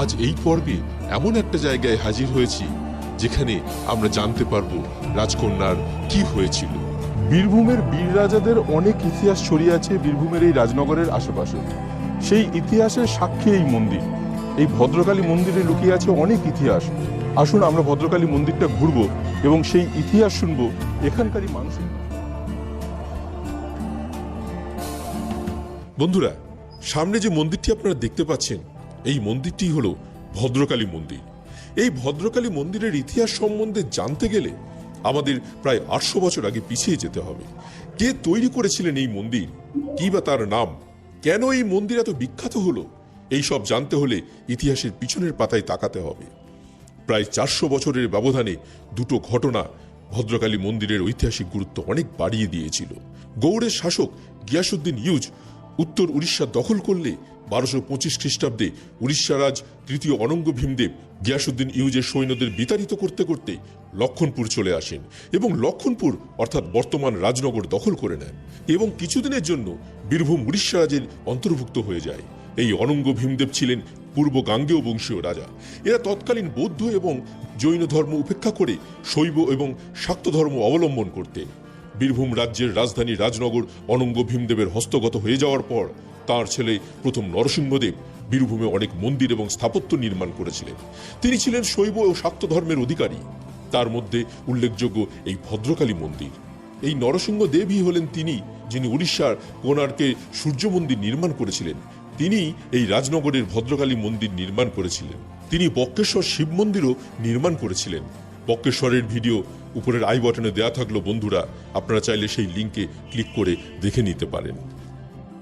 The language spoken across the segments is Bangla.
আজ এই পর্বে এমন একটা জায়গায় হাজির হয়েছি যেখানে আমরা জানতে পারব রাজকন্যার কি হয়েছিল। বীরভূমের বীর রাজাদের অনেক ইতিহাস ছড়িয়ে আছে বীরভূমের এই রাজনগরের আশেপাশে। সেই ইতিহাসের সাক্ষী এই মন্দির। এই ভদ্রকালী মন্দিরে লুকিয়ে আছে অনেক ইতিহাস। আসুন আমরা ভদ্রকালী মন্দিরটা ঘুরবো এবং সেই ইতিহাস শুনব এখানকারই মানুষের বন্ধুরা সামনে যে মন্দিরটি আপনারা দেখতে পাচ্ছেন এই মন্দিরটি হলো ভদ্রকালী মন্দির। এই ভদ্রকালী মন্দিরের ইতিহাস সম্বন্ধে জানতে গেলে আমাদের প্রায় আটশো বছর আগে পিছিয়ে যেতে হবে। কে তৈরি করেছিলেন এই মন্দির? কি বা তার নাম? কেন এই মন্দির এত বিখ্যাত হলো? এই সব জানতে হলে ইতিহাসের পিছনের পাতায় তাকাতে হবে। প্রায় চারশো বছরের ব্যবধানে দুটো ঘটনা ভদ্রকালী মন্দিরের ঐতিহাসিক গুরুত্ব অনেক বাড়িয়ে দিয়েছিল। গৌড়ের শাসক গিয়াসুদ্দিন ইউজ উত্তর উড়িষ্যা দখল করলে বারোশো পঁচিশ খ্রিস্টাব্দে উড়িষ্যা রাজ তৃতীয় অনঙ্গ ভীমদেব গিয়াসুদ্দিন ইউজের সৈন্যদের বিতাড়িত করতে করতে লক্ষণপুর চলে আসেন এবং লক্ষণপুর অর্থাৎ বর্তমান রাজনগর দখল করে নেন এবং কিছুদিনের জন্য বীরভূম উড়িষ্যা রাজের অন্তর্ভুক্ত হয়ে যায়। এই অনঙ্গ ভীমদেব ছিলেন পূর্ব গাঙ্গেয় বংশীয় রাজা। এরা তৎকালীন বৌদ্ধ এবং জৈন ধর্ম উপেক্ষা করে শৈব এবং শাক্ত ধর্ম অবলম্বন করতেন। বীরভূম রাজ্যের রাজধানী রাজনগর অনঙ্গ ভীমদেবের হস্তগত হয়ে যাওয়ার পর তার ছেলে প্রথম নরসিংহদেব বীরভূমে অনেক মন্দির এবং স্থাপত্য নির্মাণ করেছিলেন। তিনি ছিলেন শৈব ও শাক্ত ধর্মের অধিকারী। তার মধ্যে উল্লেখযোগ্য এই ভদ্রকালী মন্দির। এই নরসিংহ দেবই হলেন তিনি যিনি উড়িষ্যার কোণার্কে সূর্য মন্দির নির্মাণ করেছিলেন। তিনি এই রাজনগরের ভদ্রকালী মন্দির নির্মাণ করেছিলেন। তিনি বক্রেশ্বর শিব মন্দিরও নির্মাণ করেছিলেন। বক্রেশ্বরের ভিডিও উপরের আই বটনে দেয়া থাকল, বন্ধুরা, আপনারা চাইলে সেই লিঙ্কে ক্লিক করে দেখে নিতে পারেন।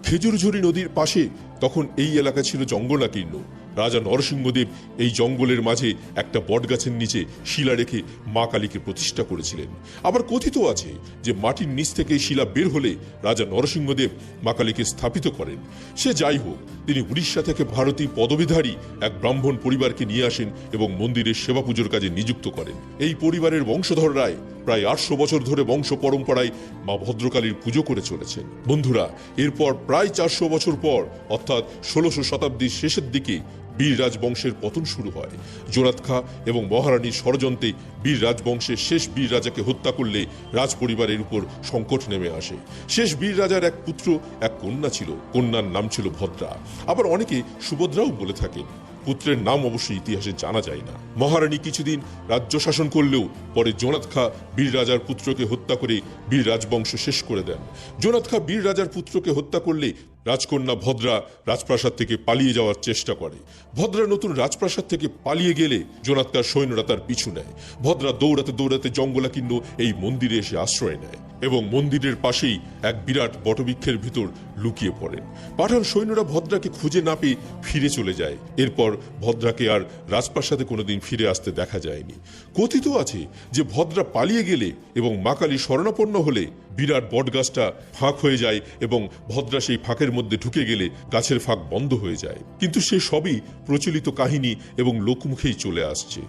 খেজুরঝুরি নদীর পাশে তখন এই এলাকা ছিল জঙ্গলাকীর্ণ। রাজা নরসিংহদেব এই জঙ্গলের মাঝে একটা বটগাছের নিচে শিলা রেখে মা কালীকে প্রতিষ্ঠা করেছিলেন। আবার কথিত আছে যে মাটির নিচ থেকে শিলা বের হলে রাজা নরসিংহদেব মা কালীকে স্থাপিত করেন। সে যাই হোক, তিনি উড়িষ্যা থেকে ভারতী পদবিধারী এক ব্রাহ্মণ পরিবারকে নিয়ে আসেন এবং মন্দিরের সেবা পুজোর কাজে নিযুক্ত করেন। এই পরিবারের বংশধর রায় প্রায় আটশো বছর ধরে বংশ পরম্পরায় মা ভদ্রকালীর পুজো করে চলেছেন। বন্ধুরা, এরপর প্রায় চারশো বছর পর, অর্থাৎ ষোলোশো শতাব্দীর শেষের দিকে বীর রাজবংশের পতন শুরু হয়। জোনাত খা এবং মহারানীর ষড়যন্ত্রে বীর রাজবংশের শেষ বীর রাজাকে হত্যা করলে রাজ পরিবারের উপর সংকট নেমে আসে। শেষ বীর রাজার এক পুত্র, এক কন্যা ছিল। কন্যার নাম ছিল ভদ্রা। আবার অনেকে সুভদ্রাও বলে থাকেন। পুত্রের নাম অবশ্য ইতিহাসে জানা যায় না। মহারানী কিছুদিন রাজ্য শাসন করলেও পরে জোনাত খা বীর রাজার পুত্রকে হত্যা করে বীর রাজবংশ শেষ করে দেন। জোনাত খা বীর রাজার পুত্রকে হত্যা করলে রাজকন্যা ভদ্রা রাজপ্রাসাদ থেকে পালিয়ে যাওয়ার চেষ্টা করে। ভদ্রা নতুন রাজপ্রাসাদ থেকে পালিয়ে গেলে জোনাতকার সৈন্যরা তার পিছু নেয়। ভদ্রা দৌড়াতে দৌড়াতে জঙ্গলাকীর্ণ এই মন্দিরে এসে আশ্রয় নেয় এবং মন্দিরের পাশেই এক বিরাট বটবৃক্ষের ভিতর লুকিয়ে পড়েন পাঠান সৈন্যরা ভদ্রাকে খুঁজে না পেয়ে ফিরে চলে যায়। এরপর ভদ্রাকে আর রাজপ্রাসাদে কোনোদিন ফিরে আসতে দেখা যায়নি। কথিত আছে যে ভদ্রা পালিয়ে গেলে এবং মাকালী শরণাপন্ন হলে বিরাট বটগাছটা ফাঁক হয়ে যায় এবং ভদ্রা সেই ফাঁকের মধ্যে ঢুকে গেলে গাছের ফাঁক বন্ধ হয়ে যায়। কিন্তু সে সবই প্রচলিত কাহিনী এবং লোকমুখেই চলে আসছে।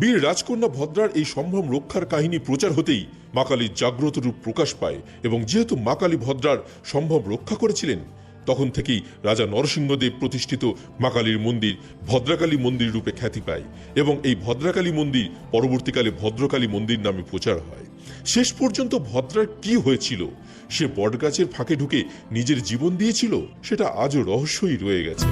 বীর রাজকন্যা ভদ্রার এই সম্ভ্রম রক্ষার কাহিনী প্রচার হতেই মাকালির জাগ্রত রূপ প্রকাশ পায় এবং যেহেতু মাকালি ভদ্রার সম্ভব রক্ষা করেছিলেন তখন থেকেই রাজা নরসিংহদেব প্রতিষ্ঠিত মা কালীর মন্দির ভদ্রাকালী মন্দির রূপে খ্যাতি পায় এবং এই ভদ্রাকালী মন্দির পরবর্তীকালে ভদ্রকালী মন্দির নামে প্রচার হয়। শেষ পর্যন্ত ভদ্রার কি হয়েছিল? সে বটগাছের ফাঁকে ঢুকে নিজের জীবন দিয়েছিল? সেটা আজও রহস্যই রয়ে গেছে।